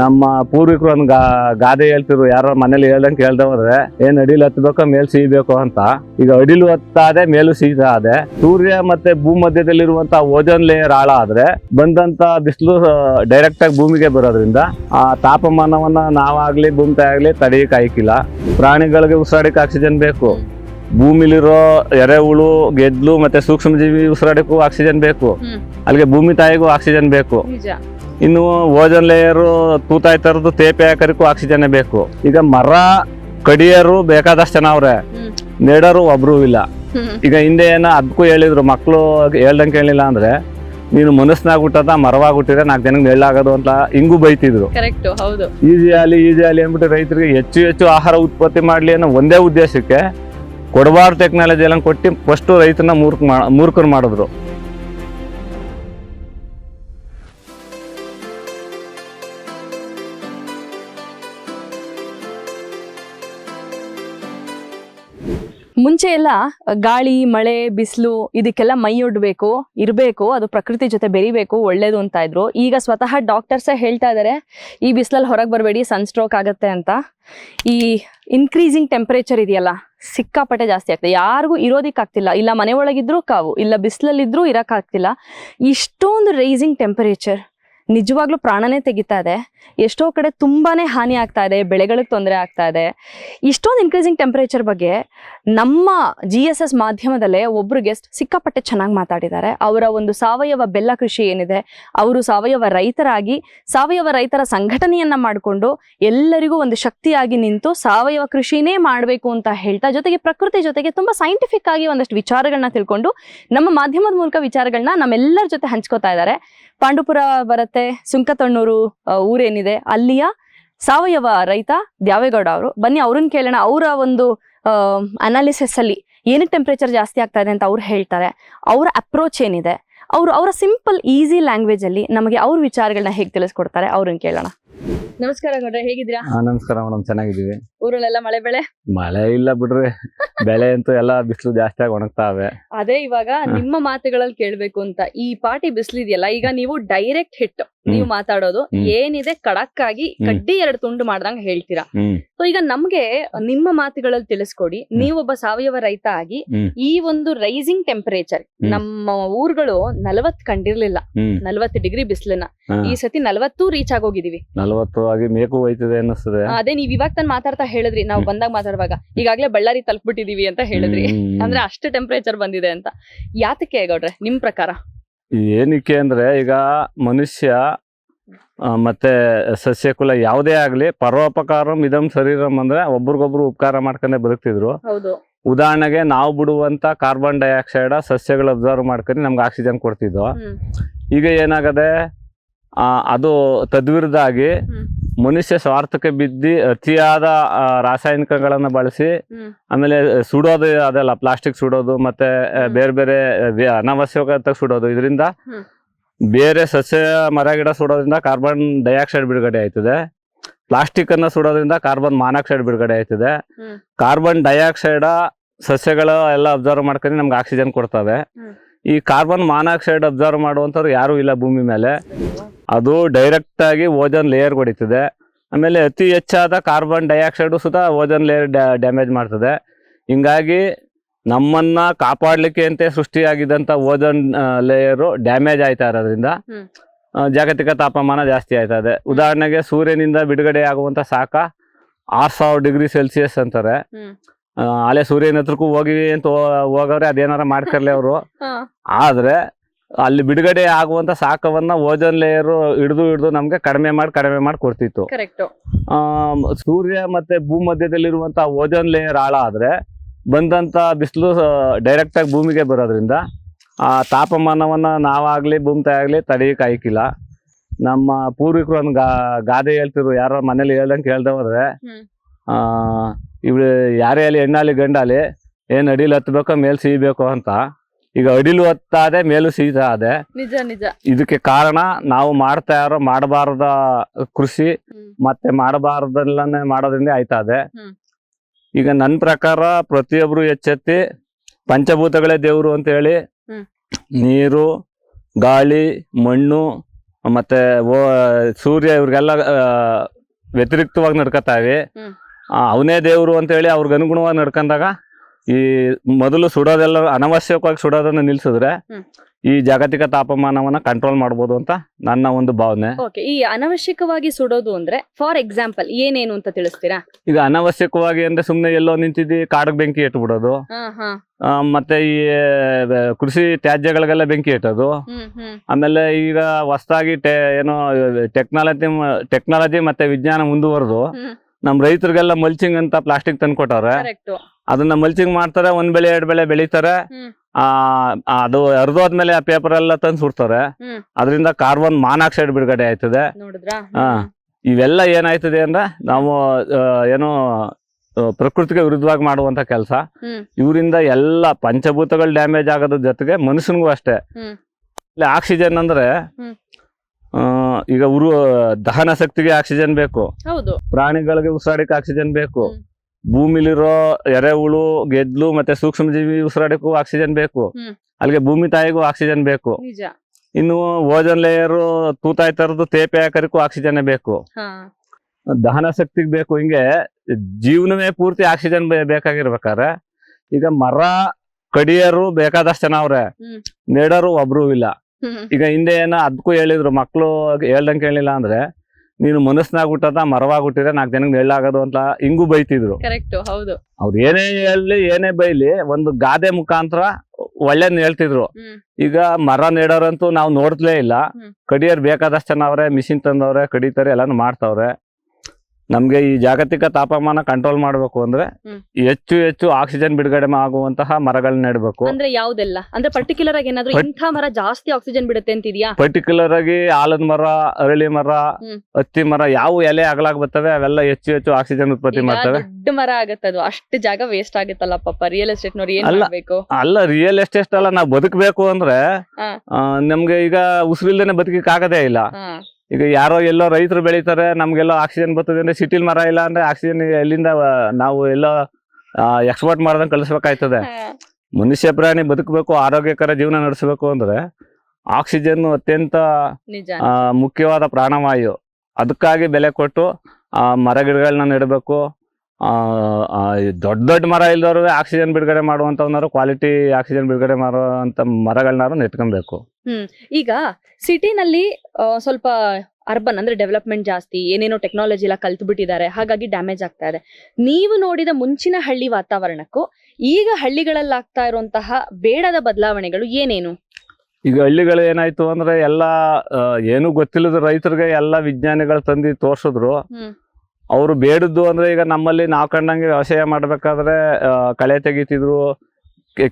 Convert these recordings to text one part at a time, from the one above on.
ನಮ್ಮ ಪೂರ್ವಿಕರು ಒಂದು ಗಾ ಗಾದೆ ಹೇಳ್ತಿರು ಯಾರ ಮನೇಲಿ ಹೇಳ್ದಂಗೆ ಕೇಳ್ದವ್ರೆ ಏನ್ ಅಡಿಲು ಹತ್ಬೇಕು ಮೇಲ್ ಸಿಗಬೇಕು ಅಂತ. ಈಗ ಅಡಿಲು ಹತ್ತಾದೆ ಮೇಲೂ ಸಿಗ್ತಾ ಇದೆ ಸೂರ್ಯ ಮತ್ತೆ ಭೂಮಧ್ಯದಲ್ಲಿರುವಂತ ಓಜೋನ್ ಲೇಯರ್ ಆಳ ಆದ್ರೆ ಬಂದಂತ ಬಿಸಿಲು ಡೈರೆಕ್ಟ್ ಆಗಿ ಭೂಮಿಗೆ ಬರೋದ್ರಿಂದ ಆ ತಾಪಮಾನವನ್ನ ನಾವಾಗ್ಲಿ ಭೂಮಿ ಆಗ್ಲಿ ತಡೆಯಕ್ಕೆ ಆಯ್ಕಿಲ್ಲ. ಪ್ರಾಣಿಗಳಿಗೆ ಉಸಿರಾಡಕ್ಕೆ ಆಕ್ಸಿಜನ್ ಬೇಕು. ಭೂಮಿಲಿರೋ ಎರೆಹುಳು ಗೆದ್ಲು ಮತ್ತೆ ಸೂಕ್ಷ್ಮಜೀವಿ ಉಸಿರಾಡಕ್ಕೂ ಆಕ್ಸಿಜನ್ ಬೇಕು. ಅಲ್ಲಿಗೆ ಭೂಮಿ ತಾಯಿಗೂ ಆಕ್ಸಿಜನ್ ಬೇಕು. ಇನ್ನು ಓಜನ್ ಲೇಯರು ತೂತಾಯಿ ತರದ್ದು ತೇಪೆ ಹಾಕರಿಗೂ ಆಕ್ಸಿಜನ್ ಬೇಕು. ಈಗ ಮರ ಕಡಿಯರು ಬೇಕಾದಷ್ಟು ಜನ ಅವ್ರೆ. ನೆಡರು ಒಬ್ರು ಇಲ್ಲ. ಈಗ ಹಿಂದೆ ಏನ ಅದಕ್ಕೂ ಹೇಳಿದ್ರು ಮಕ್ಕಳು ಹೇಳ್ದಂಗೆ ಹೇಳಿಲ್ಲ ಅಂದ್ರೆ ನೀನು ಮನಸ್ನಾಗ ಹುಟ್ಟದ ಮರವಾಗಿ ಹುಟ್ಟಿದ್ರೆ ನಾಲ್ಕು ಜನಕ್ಕೆ ನೆಳ್ಳಾಗೋದು ಅಂತ ಹಿಂಗೂ ಬೈತಿದ್ರು. ಈಜಿ ಆಲಿ ಈಜಿ ಆಲಿ ಅಂದ್ಬಿಟ್ಟು ರೈತರಿಗೆ ಹೆಚ್ಚು ಹೆಚ್ಚು ಆಹಾರ ಉತ್ಪತ್ತಿ ಮಾಡ್ಲಿ ಅನ್ನೋ ಒಂದೇ ಉದ್ದೇಶಕ್ಕೆ ಕೊಡಬಾರ್ದು ಟೆಕ್ನಾಲಜಿ ಎಲ್ಲ ಕೊಟ್ಟು ಫಸ್ಟು ರೈತನ ಮೂರ್ಖ ಮೂರ್ಖರು ಮಾಡಿದ್ರು. ಮುಂಚೆ ಎಲ್ಲ ಗಾಳಿ, ಮಳೆ, ಬಿಸಿಲು ಇದಕ್ಕೆಲ್ಲ ಮೈ ಒಡ್ಬೇಕು, ಇರಬೇಕು, ಅದು ಪ್ರಕೃತಿ ಜೊತೆ ಬೆರಿಬೇಕು, ಒಳ್ಳೇದು ಅಂತ ಇದ್ರು. ಈಗ ಸ್ವತಃ ಡಾಕ್ಟರ್ಸೇ ಹೇಳ್ತಾ ಇದ್ದಾರೆ ಈ ಬಿಸಿಲಲ್ಲಿ ಹೊರಗೆ ಬರಬೇಡಿ, ಸನ್ಸ್ಟ್ರೋಕ್ ಆಗುತ್ತೆ ಅಂತ. ಈ ಇನ್ಕ್ರೀಸಿಂಗ್ ಟೆಂಪರೇಚರ್ ಇದೆಯಲ್ಲ, ಸಿಕ್ಕಾಪಟ್ಟೆ ಜಾಸ್ತಿ ಆಗ್ತದೆ. ಯಾರಿಗೂ ಇರೋದಕ್ಕಾಗ್ತಿಲ್ಲ ಇಲ್ಲ ಮನೆ ಒಳಗಿದ್ರೂ ಕಾವು, ಇಲ್ಲ ಬಿಸಿಲಲ್ಲಿದ್ದರೂ ಇರೋಕ್ಕಾಗ್ತಿಲ್ಲ ಇಷ್ಟೊಂದು ರೈಸಿಂಗ್ ಟೆಂಪರೇಚರ್ ನಿಜವಾಗ್ಲೂ ಪ್ರಾಣನೇ ತೆಗಿತಾ ಇದೆ. ಎಷ್ಟೋ ಕಡೆ ತುಂಬಾನೇ ಹಾನಿ ಆಗ್ತಾ ಇದೆ, ಬೆಳೆಗಳಿಗೆ ತೊಂದರೆ ಆಗ್ತಾ ಇದೆ. ಇಷ್ಟೊಂದು ಇನ್ಕ್ರೀಸಿಂಗ್ ಟೆಂಪರೇಚರ್ ಬಗ್ಗೆ ನಮ್ಮ ಜಿ ಎಸ್ ಎಸ್ ಮಾಧ್ಯಮದಲ್ಲೇ ಒಬ್ರು ಗೆಸ್ಟ್ ಸಿಕ್ಕಾಪಟ್ಟೆ ಚೆನ್ನಾಗಿ ಮಾತಾಡಿದ್ದಾರೆ. ಅವರ ಒಂದು ಸಾವಯವ ಬೆಲ್ಲ ಕೃಷಿ ಏನಿದೆ, ಅವರು ಸಾವಯವ ರೈತರಾಗಿ, ಸಾವಯವ ರೈತರ ಸಂಘಟನೆಯನ್ನ ಮಾಡಿಕೊಂಡು ಎಲ್ಲರಿಗೂ ಒಂದು ಶಕ್ತಿಯಾಗಿ ನಿಂತು ಸಾವಯವ ಕೃಷಿನೇ ಮಾಡಬೇಕು ಅಂತ ಹೇಳ್ತಾ, ಜೊತೆಗೆ ಪ್ರಕೃತಿ ಜೊತೆಗೆ ತುಂಬಾ ಸೈಂಟಿಫಿಕ್ ಆಗಿ ಒಂದಷ್ಟು ವಿಚಾರಗಳನ್ನ ತಿಳ್ಕೊಂಡು ನಮ್ಮ ಮಾಧ್ಯಮದ ಮೂಲಕ ವಿಚಾರಗಳನ್ನ ನಮ್ಮೆಲ್ಲರ ಜೊತೆ ಹಂಚ್ಕೋತಾ ಇದ್ದಾರೆ. ಪಾಂಡುಪುರ ಬರುತ್ತೆ ಸುಂಕತಣ್ಣೂರು ಆ, ಊರೇನಿದೆ ಅಲ್ಲಿಯ ಸಾವಯವ ರೈತ ದ್ಯಾವೇಗೌಡ ಅವರು. ಬನ್ನಿ ಅವ್ರನ್ನ ಕೇಳೋಣ. ಅವರ ಒಂದು ಅನಾಲಿಸಿಸ್ ಅಲ್ಲಿ ಏನಕ್ಕೆ ಟೆಂಪರೇಚರ್ ಜಾಸ್ತಿ ಆಗ್ತಾ ಇದೆ ಅಂತ ಅವ್ರು ಹೇಳ್ತಾರೆ. ಅವರ ಅಪ್ರೋಚ್ ಏನಿದೆ? ಅವರು ಅವರ ಸಿಂಪಲ್ ಈಸಿ ಲ್ಯಾಂಗ್ವೇಜ್ ಅಲ್ಲಿ ನಮಗೆ ಅವ್ರ ವಿಚಾರಗಳನ್ನ ಹೇಗೆ ತಿಳಿಸ್ಕೊಡ್ತಾರೆ? ಅವ್ರನ್ನ ಕೇಳೋಣ. ನಮಸ್ಕಾರ ಗೌಡ್ರೆ ಹೇಗಿದ್ದೀರಾ? ಹಾ ನಮಸ್ಕಾರ ಮೇಡಮ್ ಚೆನ್ನಾಗಿದ್ದೀವಿ. ಊರಲ್ಲೆಲ್ಲ ಮಳೆ ಬೆಳೆ? ಮಳೆ ಇಲ್ಲ ಬಿಡ್ರಿ. ಬೆಳೆ ಅಂತೂ ಎಲ್ಲ ಬಿಸಿಲು ಜಾಸ್ತಿ ಆಗಿ ಒಣಗ್ತಾವೆ ಅದೇ ಇವಾಗ ನಿಮ್ಮ ಮಾತುಗಳಲ್ಲಿ ಕೇಳ್ಬೇಕು ಅಂತ. ಈ ಪಾಟಿ ಬಿಸಿಲಿದೆಯಲ್ಲ ಈಗ ನೀವು ಡೈರೆಕ್ಟ್ ಹಿಟ್ ನೀವು ಮಾತಾಡೋದು ಏನಿದೆ ಕಡಕ್ ಆಗಿ. ಕಡ್ಡಿ ಎರಡು ತುಂಡು ಮಾಡ್ದಂಗ ಹೇಳ್ತೀರಾ? ಸೊ ಈಗ ನಮ್ಗೆ ನಿಮ್ಮ ಮಾತುಗಳಲ್ಲಿ ತಿಳಿಸ್ಕೊಡಿ. ನೀವೊಬ್ಬ ಸಾವಯವ ರೈತ ಆಗಿ ಈ ಒಂದು ರೈಸಿಂಗ್ ಟೆಂಪರೇಚರ್ ನಮ್ಮ ಊರುಗಳು ನಲವತ್ ಕಂಡಿರ್ಲಿಲ್ಲ. ನಲವತ್ತು ಡಿಗ್ರಿ ಬಿಸಿಲನ್ನ. ಈ ಸತಿ ನಲವತ್ತು ರೀಚ್ ಆಗೋಗಿದೀವಿ ಮೇಕು ಹೋಯ್ತದೆ ಅನ್ನಿಸ್ತದೆ. ಅದೇ ನೀವ್ ಇವಾಗ ತಾನು ಮಾತಾಡ್ತಾ ಹೇಳಿದ್ರಿ ನಾವು ಬಂದಾಗ ಮಾತಾಡುವಾಗ. ಈಗಾಗ್ಲೇ ಬಳ್ಳಾರಿ ತಲುಪ್ಬಿಟ್ಟಿದೀವಿ ಅಂತ ಹೇಳಿದ್ರಿ. ಹ್ಮ್. ಅಂದ್ರೆ ಅಷ್ಟು ಟೆಂಪರೇಚರ್ ಬಂದಿದೆ ಅಂತ. ಯಾತಕ್ಕೆ ಗೌಡ್ರೆ ನಿಮ್ ಪ್ರಕಾರ? ಏನಕ್ಕೆ ಅಂದ್ರೆ ಈಗ ಮನುಷ್ಯ ಆ, ಮತ್ತೆ ಸಸ್ಯಕುಲ ಯಾವುದೇ ಆಗ್ಲಿ ಪರೋಪಕಾರಂ ಇದಂ ಶರೀರಂ ಅಂದ್ರೆ ಒಬ್ರಿಗೊಬ್ರು ಉಪಕಾರ ಮಾಡ್ಕೊಂಡೆ ಬದುಕ್ತಿದ್ರು. ಹೌದು. ಉದಾಹರಣೆಗೆ ನಾವು ಬಿಡುವಂತ ಕಾರ್ಬನ್ ಡೈಆಕ್ಸೈಡ್ ಸಸ್ಯಗಳು ಅಬ್ಸರ್ವ್ ಮಾಡ್ಕೊಂಡು ನಮ್ಗೆ ಆಕ್ಸಿಜನ್ ಕೊಡ್ತಿದ್ವು. ಹ್ಮ್. ಈಗ ಏನಾಗದೆ ಅದು ತದ್ವಿರುದ್ಧಾಗಿ ಹ್ಮ್. ಮನುಷ್ಯ ಸ್ವಾರ್ಥಕ್ಕೆ ಬಿದ್ದಿ ಅತಿಯಾದ ರಾಸಾಯನಿಕಗಳನ್ನ ಬಳಸಿ ಆಮೇಲೆ ಸುಡೋದು ಅದೆಲ್ಲ ಪ್ಲಾಸ್ಟಿಕ್ ಸುಡೋದು ಮತ್ತೆ ಬೇರೆ ಬೇರೆ ಅನಾವಶ್ಯಕ ಸುಡೋದು. ಇದರಿಂದ ಬೇರೆ ಸಸ್ಯ ಮರ ಗಿಡ ಸುಡೋದ್ರಿಂದ ಕಾರ್ಬನ್ ಡೈಆಕ್ಸೈಡ್ ಬಿಡುಗಡೆ ಆಯ್ತದೆ. ಪ್ಲಾಸ್ಟಿಕ್ ಅನ್ನ ಸುಡೋದ್ರಿಂದ ಕಾರ್ಬನ್ ಮಾನಾಕ್ಸೈಡ್ ಬಿಡುಗಡೆ ಆಯ್ತದೆ. ಕಾರ್ಬನ್ ಡೈಆಕ್ಸೈಡ್ ಸಸ್ಯಗಳು ಎಲ್ಲ ಅಬ್ಸರ್ವ್ ಮಾಡ್ಕೊಂಡು ನಮ್ಗೆ ಆಕ್ಸಿಜನ್ ಕೊಡ್ತವೆ. ಈ ಕಾರ್ಬನ್ ಮಾನಾಕ್ಸೈಡ್ ಅಬ್ಸರ್ವ್ ಮಾಡುವಂಥವ್ರು ಯಾರು ಇಲ್ಲ ಭೂಮಿ ಮೇಲೆ. ಅದು ಡೈರೆಕ್ಟ್ ಆಗಿ ಓಜನ್ ಲೇಯರ್ ಹೊಡಿತದೆ ಆಮೇಲೆ ಅತಿ ಹೆಚ್ಚಾದ ಕಾರ್ಬನ್ ಡೈಆಕ್ಸೈಡು ಸುತ ಓಜನ್ ಲೇಯರ್ ಡ್ಯಾಮೇಜ್ ಮಾಡ್ತದೆ. ಹಿಂಗಾಗಿ ನಮ್ಮನ್ನ ಕಾಪಾಡಲಿಕ್ಕೆ ಅಂತ ಸೃಷ್ಟಿಯಾಗಿದ್ದಂಥ ಓಜನ್ ಲೇಯರು ಡ್ಯಾಮೇಜ್ ಆಯ್ತಾ ಇರೋದ್ರಿಂದ ಜಾಗತಿಕ ತಾಪಮಾನ ಜಾಸ್ತಿ ಆಯ್ತಾ ಇದೆ. ಉದಾಹರಣೆಗೆ ಸೂರ್ಯನಿಂದ ಬಿಡುಗಡೆ ಆಗುವಂಥ ಶಾಖ ಆರು ಸಾವಿರ ಡಿಗ್ರಿ ಸೆಲ್ಸಿಯಸ್ ಅಂತಾರೆ. ಅಲ್ಲೇ ಸೂರ್ಯನ ಹತ್ರಕ್ಕೂ ಹೋಗಿ ಅಂತ ಹೋಗವ್ರೆ ಅದೇನಾರ ಮಾಡ್ಕರ್ಲಿ ಅವರು. ಆದ್ರೆ ಅಲ್ಲಿ ಬಿಡುಗಡೆ ಆಗುವಂತ ಶಾಖವನ್ನ ಓಜನ್ ಲೇಯರ್ ಹಿಡಿದು ಹಿಡಿದು ನಮ್ಗೆ ಕಡಿಮೆ ಮಾಡಿ ಕಡಿಮೆ ಮಾಡಿ ಕೊಡ್ತಿತ್ತು. ಸೂರ್ಯ ಮತ್ತೆ ಭೂಮಧ್ಯದಲ್ಲಿರುವಂತ ಓಜನ್ ಲೇಯರ್ ಆಳ ಆದ್ರೆ ಬಂದಂತ ಬಿಸಿಲು ಡೈರೆಕ್ಟ್ ಆಗಿ ಭೂಮಿಗೆ ಬರೋದ್ರಿಂದ ಆ ತಾಪಮಾನವನ್ನ ನಾವಾಗ್ಲಿ ಭೂಮಿ ಆಗ್ಲಿ ತಡೆಯಕ್ಕೆ ಆಯ್ಕಿಲ್ಲ. ನಮ್ಮ ಪೂರ್ವಿಕರು ಒಂದು ಗಾದೆ ಹೇಳ್ತಿರು ಯಾರ ಮನೇಲಿ ಹೇಳ್ದಂಗೆ ಕೇಳ್ದವ್ರೆ ಹ್ಮ್. ಆ ಇವ್ ಯಾರೇ ಅಲ್ಲಿ ಹೆಣ್ಣಾಲಿ ಗಂಡಾಲಿ ಏನ್ ಅಡಿಲ್ ಹತ್ಬೇಕೋ ಮೇಲ್ ಸಿಗಬೇಕು ಅಂತ. ಈಗ ಅಡಿಲು ಹತ್ತಾದೆ ಮೇಲೂ ಸಿಗ್ತಾ ನಿಜ ನಿಜ. ಇದಕ್ಕೆ ಕಾರಣ ನಾವು ಮಾಡ್ತಾ ಇರೋ ಮಾಡಬಾರದ ಕೃಷಿ ಮತ್ತೆ ಮಾಡಬಾರ್ದಲ್ಲೇ ಮಾಡೋದ್ರಿಂದ ಆಯ್ತಾ ಇದೆ ಈಗ ನನ್ನ ಪ್ರಕಾರ ಪ್ರತಿಯೊಬ್ರು ಎಚ್ಚೆತ್ತಿ ಪಂಚಭೂತಗಳೇ ದೇವರು ಅಂತ ಹೇಳಿ ನೀರು ಗಾಳಿ ಮಣ್ಣು ಮತ್ತೆ ಸೂರ್ಯ ಇವ್ರಿಗೆಲ್ಲ ವ್ಯತಿರಿಕ್ತವಾಗಿ ನಡ್ಕೊತಾವೆ. ಅವನೇ ದೇವರು ಅಂತೇಳಿ ಅವ್ರಿಗೆ ಅನುಗುಣವಾಗಿ ನಡ್ಕೊಂಡಾಗ ಈ ಮೊದಲು ಸುಡೋದೆಲ್ಲ ಅನವಶ್ಯಕವಾಗಿ ಸುಡೋದನ್ನ ನಿಲ್ಸಿದ್ರೆ ಈ ಜಾಗತಿಕ ತಾಪಮಾನವನ್ನ ಕಂಟ್ರೋಲ್ ಮಾಡಬಹುದು ಅಂತ ನನ್ನ ಒಂದು ಭಾವನೆ. ಈ ಅನವಶ್ಯಕವಾಗಿ ಸುಡೋದು ಅಂದ್ರೆ ಫಾರ್ ಎಕ್ಸಾಂಪಲ್ ಏನೇನು ಅಂತ ತಿಳಿಸ್ತೀರಾ? ಈಗ ಅನವಶ್ಯಕವಾಗಿ ಅಂದ್ರೆ ಸುಮ್ನೆ ಎಲ್ಲೋ ನಿಂತಿದ್ದಿ ಕಾಡಿಗೆ ಬೆಂಕಿ ಇಟ್ಬಿಡೋದು ಮತ್ತೆ ಈ ಕೃಷಿ ತ್ಯಾಜ್ಯಗಳಿಗೆಲ್ಲ ಬೆಂಕಿ ಇಟ್ಟೋದು ಆಮೇಲೆ ಈಗ ಹೊಸದಾಗಿ ಏನೋ ಟೆಕ್ನಾಲಜಿ ಟೆಕ್ನಾಲಜಿ ಮತ್ತೆ ವಿಜ್ಞಾನ ಮುಂದುವರೆದು. ನಮ್ ರೈತರಿಗೆಲ್ಲ ಮಲ್ಚಿಂಗ್ ಅಂತ ಪ್ಲಾಸ್ಟಿಕ್ ತಂದ್ಕೊಟ್ಟವ್ರೆ ಕರೆಕ್ಟ್ ಅದನ್ನ ಮಲ್ಚಿಂಗ್ ಮಾಡ್ತಾರೆ ಒಂದ್ ಬೆಳೆ ಎರಡ್ ಬೆಳೆ ಬೆಳಿತಾರೆ. ಆ ಅದು ಹರಿದೋದ್ಮೇಲೆ ಆ ಪೇಪರ್ ಎಲ್ಲ ತಂದು ಸುಡ್ತಾರೆ. ಅದರಿಂದ ಕಾರ್ಬನ್ ಮಾನಾಕ್ಸೈಡ್ ಬಿಡುಗಡೆ ಆಯ್ತದೆ. ಇವೆಲ್ಲ ಏನಾಯ್ತದೆ ಅಂದ್ರೆ ನಾವು ಏನು ಪ್ರಕೃತಿಗೆ ವಿರುದ್ಧವಾಗಿ ಮಾಡುವಂತ ಕೆಲಸ. ಇವರಿಂದ ಎಲ್ಲ ಪಂಚಭೂತಗಳು ಡ್ಯಾಮೇಜ್ ಆಗೋದ್ರ ಜೊತೆಗೆ ಮನುಷ್ಯನಿಗೂ ಅಷ್ಟೇ. ಆಕ್ಸಿಜನ್ ಅಂದ್ರೆ ಈಗ ಉರು ದಹನ ಶಕ್ತಿಗೆ ಆಕ್ಸಿಜನ್ ಬೇಕು. ಹೌದು. ಪ್ರಾಣಿಗಳಿಗೆ ಉಸಿರಾಡಕ್ಕೆ ಆಕ್ಸಿಜನ್ ಬೇಕು. ಭೂಮಿಲಿರೋ ಎರೆಹುಳು ಗೆದ್ಲು ಮತ್ತೆ ಸೂಕ್ಷ್ಮ ಜೀವಿ ಉಸಿರಾಡಕ್ಕೂ ಆಕ್ಸಿಜನ್ ಬೇಕು. ಅಲ್ಲಿಗೆ ಭೂಮಿ ತಾಯಿಗೂ ಆಕ್ಸಿಜನ್ ಬೇಕು. ಇನ್ನು ಓಜನ್ ಲೇಯರ್ ತೂತಾಯಿ ತರದ್ದು ತೇಪೆ ಹಾಕರಿಗೂ ಆಕ್ಸಿಜನ್ ಬೇಕು. ದಹನ ಶಕ್ತಿಗೆ ಬೇಕು ಹಿಂಗೆ ಜೀವನವೇ ಪೂರ್ತಿ ಆಕ್ಸಿಜನ್ ಬೇಕಾಗಿರ್ಬೇಕಾದ್ರೆ ಈಗ ಮರ ಕಡಿಯರು ಬೇಕಾದಷ್ಟು ಜನ ಅವ್ರೆ. ನೆಡರು ಒಬ್ರು ಇಲ್ಲ. ಈಗ ಹಿಂದೆ ಏನೋ ಅದಕ್ಕೂ ಹೇಳಿದ್ರು ಮಕ್ಕಳು ಹೇಳ್ದಂಗೆ ಕೇಳಿಲ್ಲ ಅಂದ್ರೆ ನೀನು ಮನಸ್ನಾಗ್ ಹುಟ್ಟದ ಮರವಾಗಿ ಹುಟ್ಟಿದ್ರೆ ನಾಲ್ಕು ಜನಕ್ಕೆ ನೆಳ್ಳಾಗೋದು ಅಂತ ಹಿಂಗೂ ಬೈತಿದ್ರು. ಕರೆಕ್ಟ್ ಹೌದು. ಅವ್ರು ಏನೇ ಹೇಳಿ ಏನೇ ಬೈಲಿ ಒಂದು ಗಾದೆ ಮುಖಾಂತರ ಒಳ್ಳೇದ್ ಹೇಳ್ತಿದ್ರು. ಈಗ ಮರ ನೆಡೋರಂತೂ ನಾವು ನೋಡ್ತಲೇ ಇಲ್ಲ. ಕಡಿಯೋರ್ ಕಡಿಯರ್ ಬೇಕಾದಷ್ಟು ಜನ ಅವ್ರೆ ಮಿಷಿನ್ ತಂದವ್ರೆ ಕಡಿತಾರೆ ಎಲ್ಲಾನು ಮಾಡ್ತಾವ್ರೆ. ನಮ್ಗೆ ಈ ಜಾಗತಿಕ ತಾಪಮಾನ ಕಂಟ್ರೋಲ್ ಮಾಡಬೇಕು ಅಂದ್ರೆ ಹೆಚ್ಚು ಹೆಚ್ಚು ಆಕ್ಸಿಜನ್ ಬಿಡುಗಡೆ ಆಗುವಂತಹ ಮರಗಳನ್ನ ನೆಡಬೇಕು. ಅಂದ್ರೆ ಯಾವ್ದೆಲ್ಲ? ಅಂದ್ರೆ ಪರ್ಟಿಕ್ಯುಲರ್ ಆಗಿ ಏನಾದ್ರು ಇಂಥ ಮರ ಜಾಸ್ತಿ ಆಕ್ಸಿಜನ್ ಬಿಡುತ್ತೆ ಅಂತಿದ್ಯಾ? ಪರ್ಟಿಕ್ಯುಲರ್ ಆಗಿ ಆಲದ ಮರ ಅರಳಿ ಮರ. ಹತ್ತಿ ಮರ ಯಾವ ಎಲೆ ಅಗಲಾಗ್ ಬರ್ತವೆ ಅವೆಲ್ಲ ಹೆಚ್ಚು ಹೆಚ್ಚು ಆಕ್ಸಿಜನ್ ಉತ್ಪತ್ತಿ ಮಾಡ್ತವೆ. ದೊಡ್ಡ ಮರ ಅದು. ಅಷ್ಟು ಜಾಗ ವೇಸ್ಟ್ ಆಗುತ್ತಲ್ಲ ಪಾಪ. ರಿಯಲ್ ಎಸ್ಟೇಟ್ ನೋಡಿ ಏನ್ ಅಲ್ಲ. ಮಾಡ್ಬೇಕು? ಅಲ್ಲ ರಿಯಲ್ ಎಸ್ಟೇಟ್ ಅಲ್ಲ ನಾವು ಬದುಕಬೇಕು ಅಂದ್ರೆ ನಮ್ಗೆ ಈಗ ಉಸಿರಿಲ್ದೇನೆ ಬದುಕಿಕ್ ಆಗದೇ ಇಲ್ಲ ಈಗ ಯಾರೋ ಎಲ್ಲೋ ರೈತರು ಬೆಳೀತಾರೆ ನಮ್ಗೆಲ್ಲೋ ಆಕ್ಸಿಜನ್ ಬರ್ತದೆ ಅಂದ್ರೆ ಸಿಟಿಲ್ ಮರ ಇಲ್ಲ ಅಂದ್ರೆ ಆಕ್ಸಿಜನ್ ಎಲ್ಲಿಂದ ನಾವು ಎಲ್ಲೋ ಎಕ್ಸ್ಪೋರ್ಟ್ ಮಾಡ್ದಂಗೆ ಕಳಿಸ್ಬೇಕಾಯ್ತದೆ. ಮನುಷ್ಯ ಪ್ರಾಣಿ ಬದುಕಬೇಕು ಆರೋಗ್ಯಕರ ಜೀವನ ನಡೆಸಬೇಕು ಅಂದ್ರೆ ಆಕ್ಸಿಜನ್ ಅತ್ಯಂತ ಮುಖ್ಯವಾದ ಪ್ರಾಣವಾಯು. ಅದಕ್ಕಾಗಿ ಬೆಲೆ ಕೊಟ್ಟು ಆ ಮರ ಗಿಡಗಳನ್ನ ನೆಡಬೇಕು ದೊಡ್ಡ ದೊಡ್ಡ ಮರ ಇಲ್ದವ್ರು ಆಕ್ಸಿಜನ್ ಬಿಡುಗಡೆ ಮಾಡುವಂತವ್ನಾರು ಕ್ವಾಲಿಟಿ ಆಕ್ಸಿಜನ್ ಬಿಡುಗಡೆ ಮಾಡುವಂತ ಮರಗಳನ್ನಾರು ನೆಟ್ಕೊಬೇಕು. ಈಗ ಸಿಟಿನಲ್ಲಿ ಸ್ವಲ್ಪ ಅರ್ಬನ್ ಅಂದ್ರೆ ಡೆವಲಪ್ಮೆಂಟ್ ಜಾಸ್ತಿ ಏನೇನೋ ಟೆಕ್ನಾಲಜಿ ಎಲ್ಲ ಕಲ್ತು ಬಿಟ್ಟಿದ್ದಾರೆ ಹಾಗಾಗಿ ಡ್ಯಾಮೇಜ್ ಆಗ್ತಾ ಇದೆ. ನೀವು ನೋಡಿದ ಮುಂಚಿನ ಹಳ್ಳಿ ವಾತಾವರಣಕ್ಕೂ ಈಗ ಹಳ್ಳಿಗಳಲ್ಲಿ ಆಗ್ತಾ ಇರುವಂತಹ ಬೇಡದ ಬದಲಾವಣೆಗಳು ಏನೇನು? ಈಗ ಹಳ್ಳಿಗಳು ಏನಾಯ್ತು ಅಂದ್ರೆ ಎಲ್ಲ ಏನು ಗೊತ್ತಿಲ್ಲದ ರೈತರಿಗೆ ಎಲ್ಲ ವಿಜ್ಞಾನಿಗಳು ತಂದು ತೋರ್ಸಿದ್ರು. ಅವರು ಬೇಡದ್ದು ಅಂದ್ರೆ ಈಗ ನಮ್ಮಲ್ಲಿ ನಾವು ಕಂಡಂಗೆ ವ್ಯವಸಾಯ ಮಾಡ್ಬೇಕಾದ್ರೆ ಕಳೆ ತೆಗಿತಿದ್ರು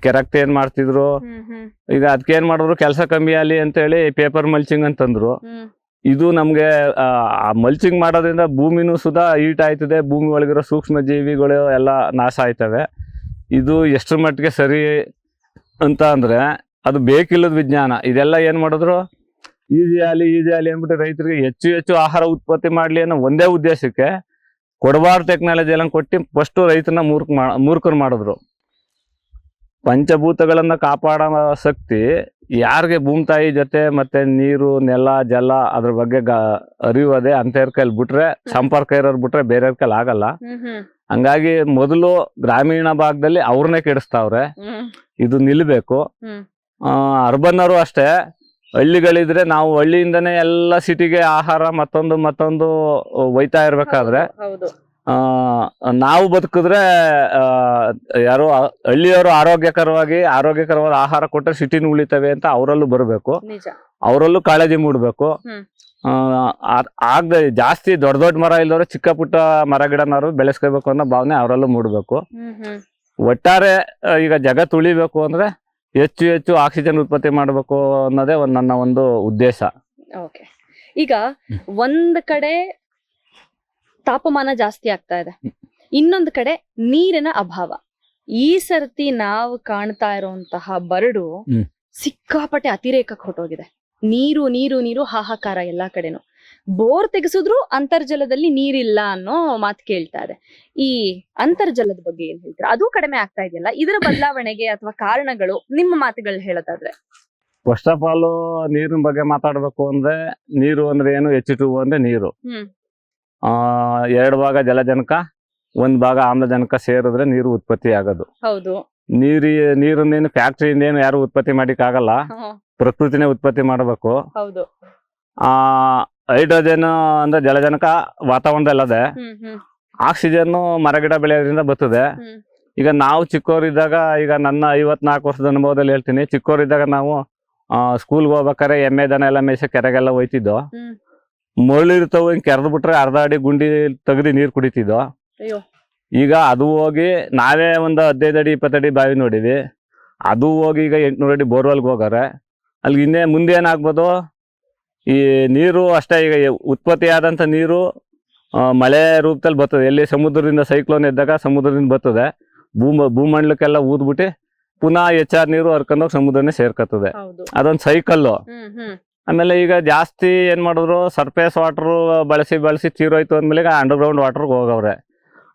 ಕೆರಕ್ತ ಏನ್ ಮಾಡ್ತಿದ್ರು. ಈಗ ಅದಕ್ಕೆ ಏನ್ ಮಾಡಿದ್ರು ಕೆಲಸ ಕಮ್ಮಿ ಆಗಲಿ ಅಂತೇಳಿ ಪೇಪರ್ ಮಲ್ಚಿಂಗ್ ಅಂತಂದ್ರು. ಇದು ನಮ್ಗೆ ಆ ಮಲ್ಚಿಂಗ್ ಮಾಡೋದ್ರಿಂದ ಭೂಮಿನೂ ಸುಧಾ ಹೀಟ್ ಆಯ್ತದೆ ಭೂಮಿ ಒಳಗಿರೋ ಸೂಕ್ಷ್ಮ ಜೀವಿಗಳು ಎಲ್ಲ ನಾಶ ಆಯ್ತವೆ. ಇದು ಎಷ್ಟರ ಮಟ್ಟಿಗೆ ಸರಿ ಅಂತ ಅಂದ್ರೆ ಅದು ಬೇಕಿಲ್ಲದ ವಿಜ್ಞಾನ. ಇದೆಲ್ಲ ಏನ್ ಮಾಡಿದ್ರು ಈಜಿ ಆಲಿ ಈಜಿ ಆಲಿ ಅಂದ್ಬಿಟ್ಟು ರೈತರಿಗೆ ಹೆಚ್ಚು ಹೆಚ್ಚು ಆಹಾರ ಉತ್ಪತ್ತಿ ಮಾಡ್ಲಿ ಅನ್ನೋ ಒಂದೇ ಉದ್ದೇಶಕ್ಕೆ ಕೊಡಬಾರ್ದು ಟೆಕ್ನಾಲಜಿ ಎಲ್ಲ ಕೊಟ್ಟು ಫಸ್ಟ್ ರೈತನ ಮೂರ್ಖ ಮೂರ್ಖರು ಮಾಡಿದ್ರು. ಪಂಚಭೂತಗಳನ್ನ ಕಾಪಾಡೋ ಶಕ್ತಿ ಯಾರಿಗೆ ಭೂಮಿ ತಾಯಿ ಜೊತೆ ಮತ್ತೆ ನೀರು ನೆಲ ಜಲ ಅದ್ರ ಬಗ್ಗೆ ಗ ಅರಿಯೋದೆ ಅಂತೇರ್ ಕೈಲಿ ಬಿಟ್ರೆ ಸಂಪರ್ಕ ಇರೋರು ಬಿಟ್ರೆ ಬೇರೆಯವ್ರ ಕೈಲಿ ಆಗಲ್ಲ. ಹಂಗಾಗಿ ಮೊದಲು ಗ್ರಾಮೀಣ ಭಾಗದಲ್ಲಿ ಅವ್ರನ್ನೇ ಕೆಡಿಸ್ತಾವ್ರೆ. ಇದು ನಿಲ್ಬೇಕು. ಅರ್ಬನ್ ಅವರು ಅಷ್ಟೇ. ಹಳ್ಳಿಗಳಿದ್ರೆ ನಾವು ಹಳ್ಳಿಯಿಂದನೇ ಎಲ್ಲ ಸಿಟಿಗೆ ಆಹಾರ ಮತ್ತೊಂದು ಮತ್ತೊಂದು ಒಯ್ತಾ ಇರ್ಬೇಕಾದ್ರೆ ನಾವು ಬದುಕಿದ್ರೆ ಯಾರು ಹಳ್ಳಿಯವರು ಆರೋಗ್ಯಕರವಾಗಿ ಆರೋಗ್ಯಕರವಾದ ಆಹಾರ ಕೊಟ್ಟರೆ ಸಿಟಿನ ಉಳಿತವೆ ಅಂತ ಅವರಲ್ಲೂ ಬರಬೇಕು. ಅವರಲ್ಲೂ ಕಾಳಜಿ ಮೂಡಬೇಕು. ಆಗದೆ ಜಾಸ್ತಿ ದೊಡ್ಡ ದೊಡ್ಡ ಮರ ಇಲ್ಲದವರು ಚಿಕ್ಕ ಪುಟ್ಟ ಮರ ಗಿಡನಾರು ಬೆಳೆಸ್ಕೋಬೇಕು ಅನ್ನೋ ಭಾವನೆ ಅವರಲ್ಲೂ ಮೂಡಬೇಕು. ಒಟ್ಟಾರೆ ಈಗ ಜಗತ್ತು ಉಳಿಬೇಕು ಅಂದ್ರೆ ಹೆಚ್ಚು ಹೆಚ್ಚು ಆಕ್ಸಿಜನ್ ಉತ್ಪತ್ತಿ ಮಾಡಬೇಕು ಅನ್ನೋದೇ ಒಂದು ನನ್ನ ಒಂದು ಉದ್ದೇಶ. ಓಕೆ ಈಗ ಒಂದ್ ಕಡೆ ತಾಪಮಾನ ಜಾಸ್ತಿ ಆಗ್ತಾ ಇದೆ. ಇನ್ನೊಂದ್ ಕಡೆ ನೀರಿನ ಅಭಾವ. ಈ ಸರ್ತಿ ನಾವು ಕಾಣ್ತಾ ಇರುವಂತಹ ಬರಡು. ಸಿಕ್ಕಾಪಟ್ಟೆ ಅತಿರೇಕಕ್ಕೆ ಹೊಟ್ಟೋಗಿದೆ ನೀರು ನೀರು ನೀರು ಹಾಹಾಕಾರ ಎಲ್ಲಾ ಕಡೆನು. ಬೋರ್ ತೆಗೆಸಿದ್ರು ಅಂತರ್ಜಲದಲ್ಲಿ ನೀರಿಲ್ಲ ಅನ್ನೋ ಮಾತು ಕೇಳ್ತಾ ಇದೆ ಈ ಅಂತರ್ಜಲದ ಬಗ್ಗೆ ಏನ್ ಹೇಳ್ತೀರಾ? ಅದು ಕಡಿಮೆ ಆಗ್ತಾ ಇದೆಯಲ್ಲ ಇದರ ಬದಲಾವಣೆಗೆ ಅಥವಾ ಕಾರಣಗಳು ನಿಮ್ಮ ಮಾತುಗಳು ಹೇಳೋದಾದ್ರೆ. ಫಸ್ಟ್ ಆಫ್ ಆಲ್ ನೀರಿನ ಬಗ್ಗೆ ಮಾತಾಡ್ಬೇಕು ಅಂದ್ರೆ ನೀರು ಅಂದ್ರೆ ಏನು? ಎಚ್ ಟು ಅಂದ್ರೆ ನೀರು. ಆ ಎರಡು ಭಾಗ ಜಲಜನಕ ಒಂದ್ ಭಾಗ ಆಮ್ಲಜನಕ ಸೇರಿದ್ರೆ ನೀರು ಉತ್ಪತ್ತಿ ಆಗೋದು ಹೌದು. ನೀರಿ ನೀರನ್ನೇನು ಫ್ಯಾಕ್ಟ್ರಿಯಿಂದ ಏನು ಯಾರು ಉತ್ಪತ್ತಿ ಮಾಡಿಕ್ ಆಗಲ್ಲ ಪ್ರಕೃತಿನೇ ಉತ್ಪತ್ತಿ ಮಾಡಬೇಕು. ಹೌದು. ಆ ಹೈಡ್ರೋಜನ್ ಅಂದ್ರೆ ಜಲಜನಕ ವಾತಾವರಣದಲ್ಲದೆ ಆಕ್ಸಿಜನ್ ಮರಗಿಡ ಬೆಳೆಯೋದ್ರಿಂದ ಬರ್ತದೆ. ಈಗ ನಾವು ಚಿಕ್ಕವರಿದ್ದಾಗ ಈಗ ನನ್ನ ಐವತ್ನಾಲ್ಕು ವರ್ಷದ ಅನುಭವದಲ್ಲಿ ಹೇಳ್ತೀನಿ. ಚಿಕ್ಕವರಿದ್ದಾಗ ನಾವು ಸ್ಕೂಲ್ಗೆ ಹೋಗ್ಬೇಕಾದ್ರೆ ಎಮ್ಮೆ ದನ ಎಲ್ಲ ಮೇಯ್ಸ ಕೆರೆಗೆಲ್ಲ ಹೋಯ್ತಿದ್ದೋ. ಹ್ಮ್. ಮರಳಿರ್ತಾವ ಹಿಂಗ್ ಕೆರೆದು ಬಿಟ್ರೆ ಅರ್ಧ ಅಡಿ ಗುಂಡಿ ತೆಗ್ದು ನೀರು ಕುಡಿತಿದ್ದೋ. ಈಗ ಅದು ಹೋಗಿ ನಾವೇ ಒಂದು ಹದಿನೈದು ಅಡಿ ಇಪ್ಪತ್ತಡಿ ಬಾವಿ ನೋಡಿವಿ ಅದು ಹೋಗಿ ಈಗ ಎಂಟ್ನೂರು ಅಡಿ ಬೋರ್ವೆಲ್ಗೆ ಹೋಗಾರೆ. ಅಲ್ಲಿ ಇನ್ನೇ ಮುಂದೆ ಏನಾಗ್ಬೋದು? ಈ ನೀರು ಅಷ್ಟೇ ಈಗ ಉತ್ಪತ್ತಿ ಆದಂಥ ನೀರು ಮಳೆ ರೂಪದಲ್ಲಿ ಬರ್ತದೆ. ಎಲ್ಲಿ ಸಮುದ್ರದಿಂದ ಸೈಕ್ಲೋನ್ ಇದ್ದಾಗ ಸಮುದ್ರದಿಂದ ಬರ್ತದೆ. ಭೂಮ ಭೂಮಂಡಲಕ್ಕೆಲ್ಲ ಊದ್ಬಿಟ್ಟು ಪುನಃ ಹೆಚ್ಚಾದ ನೀರು ಹರ್ಕೊಂಡೋಗಿ ಸಮುದ್ರನೇ ಸೇರ್ಕತ್ತದೆ. ಅದೊಂದು ಸೈಕಲ್ಲು ಆಮೇಲೆ ಈಗ ಜಾಸ್ತಿ ಏನ್ ಮಾಡಿದ್ರು? ಸರ್ಫೇಸ್ ವಾಟರ್ ಬಳಸಿ ಬಳಸಿ ತೀರೋಯ್ತು ಅಂದ್ಮೇಲೆ ಅಂಡರ್ ಅಂಡರ್ಗ್ರೌಂಡ್ ವಾಟರ್ಗೆ ಹೋಗವ್ರೆ.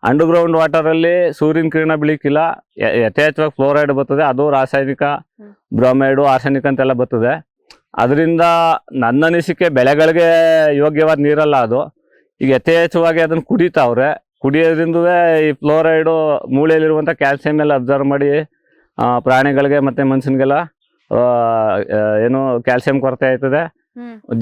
ಅಂಡರ್ಗ್ರೌಂಡ್ ವಾಟರ್ ಅಲ್ಲಿ ಸೂರ್ಯನ ಕಿರಣ ಬೀಳಿಕ್ಕಿಲ್ಲ ಯ- ಯಥೇಚ್ಛವಾಗಿ ಫ್ಲೋರೈಡ್ ಬರ್ತದೆ. ಅದು ರಾಸಾಯನಿಕ. ಬ್ರೋಮೈಡು ಆರ್ಸೆನಿಕ್ ಅಂತೆಲ್ಲ ಬರ್ತದೆ. ಅದರಿಂದ ನನ್ನ ಅನಿಸಿಕೆ ಬೆಳೆಗಳಿಗೆ ಯೋಗ್ಯವಾದ ನೀರಲ್ಲ ಅದು. ಈಗ ಯಥೇಚ್ಛವಾಗಿ ಅದನ್ನು ಕುಡಿತಾವ್ರೆ. ಕುಡಿಯೋದ್ರಿಂದ ಈ ಫ್ಲೋರೈಡು ಮೂಳೆಯಲ್ಲಿರುವಂಥ ಕ್ಯಾಲ್ಸಿಯಂ ಎಲ್ಲ ಅಬ್ಸರ್ವ್ ಮಾಡಿ ಪ್ರಾಣಿಗಳಿಗೆ ಮತ್ತು ಮನುಷ್ಯನಿಗೆಲ್ಲ ಏನು ಕ್ಯಾಲ್ಸಿಯಂ ಕೊರತೆ ಆಯ್ತದೆ.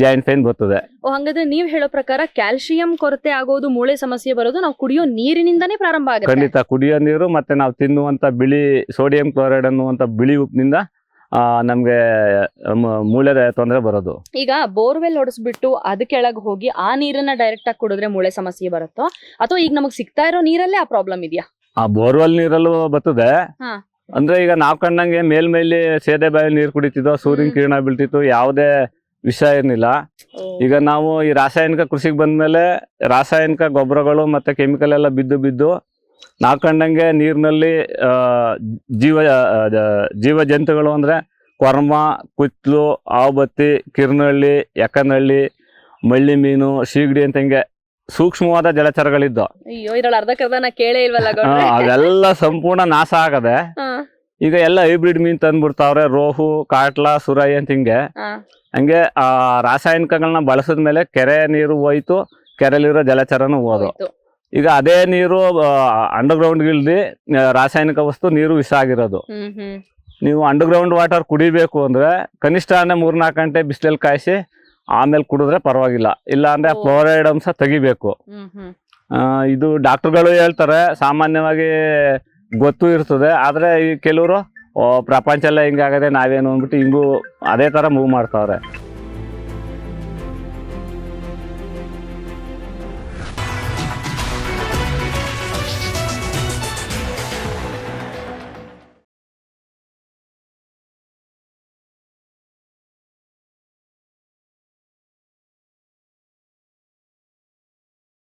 ಜಾಯಿಂಟ್ ಪೇನ್ ಬರ್ತದೆ. ಓ ಹಂಗಾದ್ರೆ ನೀವ್ ಹೇಳೋ ಪ್ರಕಾರ ಕ್ಯಾಲ್ಸಿಯಂ ಕೊರತೆ ಆಗೋದು ಮೂಳೆ ಸಮಸ್ಯೆ ಬರೋದು ನಾವು ಕುಡಿಯೋ ನೀರಿನಿಂದಾನೇ ಪ್ರಾರಂಭ ಆಗುತ್ತೆ. ಖಂಡಿತ ಕುಡಿಯೋ ನೀರು ಮತ್ತೆ ನಾವು ತಿನ್ನುವಂತ ಬಿಳಿ ಸೋಡಿಯಂ ಕ್ಲೋರೈಡ್ ಅನ್ನುವಂತ ಬಿಳಿ ಉಪ್ಪಿನಿಂದ ನಮ್ಗೆ ಮೂಳೆ ಮೂಳೆದ ತೊಂದರೆ ಬರೋದು. ಈಗ ಬೋರ್ವೆಲ್ ಹೊಡೆಸ್ಬಿಟ್ಟು ಅದ್ ಕೆಳಗ್ ಹೋಗಿ ಆ ನೀರನ್ನ ಡೈರೆಕ್ಟ್ ಆಗಿ ಕುಡಿದ್ರೆ ಮೂಳೆ ಸಮಸ್ಯೆ ಬರುತ್ತೋ? ಅಥವಾ ಈಗ ನಮಗ್ ಸಿಗ್ತಾ ಇರೋ ನೀರಲ್ಲೇ ಆ ಪ್ರಾಬ್ಲಮ್ ಇದೆಯಾ? ಆ ಬೋರ್ವೆಲ್ ನೀರಲ್ಲೂ ಬರ್ತದೆ. ಅಂದ್ರೆ ಈಗ ನಾವ್ ಕಂಡಂಗೆ ಮೇಲ್ಮೈಲಿ ಸೇದೆ ಬಾಯಲ್ಲಿ ನೀರು ಕುಡಿತಿದ್ದೋ ಸೂರ್ಯನ ಕಿರಣ ಬೀಳ್ತಿತ್ತು ಯಾವುದೇ ವಿಷ ಏನಿಲ್ಲ. ಈಗ ನಾವು ಈ ರಾಸಾಯನಿಕ ಕೃಷಿಗೆ ಬಂದ್ಮೇಲೆ ರಾಸಾಯನಿಕ ಗೊಬ್ಬರಗಳು ಮತ್ತೆ ಕೆಮಿಕಲ್ ಎಲ್ಲ ಬಿದ್ದು ಬಿದ್ದು ನಾವು ಕಂಡಂಗೆ ನೀರಿನಲ್ಲಿ ಜೀವ ಜೀವ ಜಂತುಗಳು ಅಂದ್ರೆ ಕೊರ್ಮ ಕುತ್ಲು ಆವುಬತ್ತಿ ಕಿರ್ನಳ್ಳಿ ಎಕ್ಕನಹಳ್ಳಿ ಮಳ್ಳಿ ಮೀನು ಶೀಗಡಿ ಅಂತ ಹಿಂಗೆ ಸೂಕ್ಷ್ಮವಾದ ಜಲಚರಗಳಿದ್ದು ಅಯ್ಯೋ ಇದ್ರಲ್ಲಿ ಕೇಳೇ ಇಲ್ವಲ್ಲ ಗೌಡ್ರೆ. ಅವೆಲ್ಲ ಸಂಪೂರ್ಣ ನಾಶ ಆಗದೆ ಈಗ ಎಲ್ಲ ಹೈಬ್ರಿಡ್ ಮೀನ್ ತಂದ್ಬಿಡ್ತಾವ್ರೆ ರೋಹು ಕಾಟ್ಲಾ ಸುರೈ ಅಂತ ಹಿಂಗೆ. ಹಂಗೆ ಆ ರಾಸಾಯನಿಕಗಳನ್ನ ಬಳಸಿದ ಮೇಲೆ ಕೆರೆ ನೀರು ಹೋಯ್ತು ಕೆರೆಲಿರೋ ಜಲಚರನು ಹೋದು. ಈಗ ಅದೇ ನೀರು ಅಂಡರ್ ಗ್ರೌಂಡ್ ಇಲ್ದಿ ರಾಸಾಯನಿಕ ವಸ್ತು ನೀರು ವಿಷ ಆಗಿರೋದು. ನೀವು ಅಂಡರ್ ಅಂಡರ್ಗ್ರೌಂಡ್ ವಾಟರ್ ಕುಡಿಬೇಕು ಅಂದ್ರೆ ಕನಿಷ್ಠ ಅಂದ್ರೆ ಮೂರ್ನಾಲ್ಕು ಗಂಟೆ ಬಿಸಿಲಲ್ಲಿ ಕಾಯಿಸಿ ಆಮೇಲೆ ಕುಡಿದ್ರೆ ಪರವಾಗಿಲ್ಲ. ಇಲ್ಲ ಅಂದ್ರೆ. ಫ್ಲೋರೈಡ್ ಅಂಶ ತೆಗಿಬೇಕು. ಇದು ಡಾಕ್ಟರ್ಗಳು ಹೇಳ್ತಾರೆ ಸಾಮಾನ್ಯವಾಗಿ ಗೊತ್ತು ಇರ್ತದೆ, ಆದರೆ ಈ ಕೆಲವರು ಪ್ರಪಂಚ ಎಲ್ಲ ಹಿಂಗಾಗದೆ ನಾವೇನು ಅಂದ್ಬಿಟ್ಟು ಹಿಂಗೂ ಅದೇ ಥರ ಮೂವ್ ಮಾಡ್ತಾವ್ರೆ.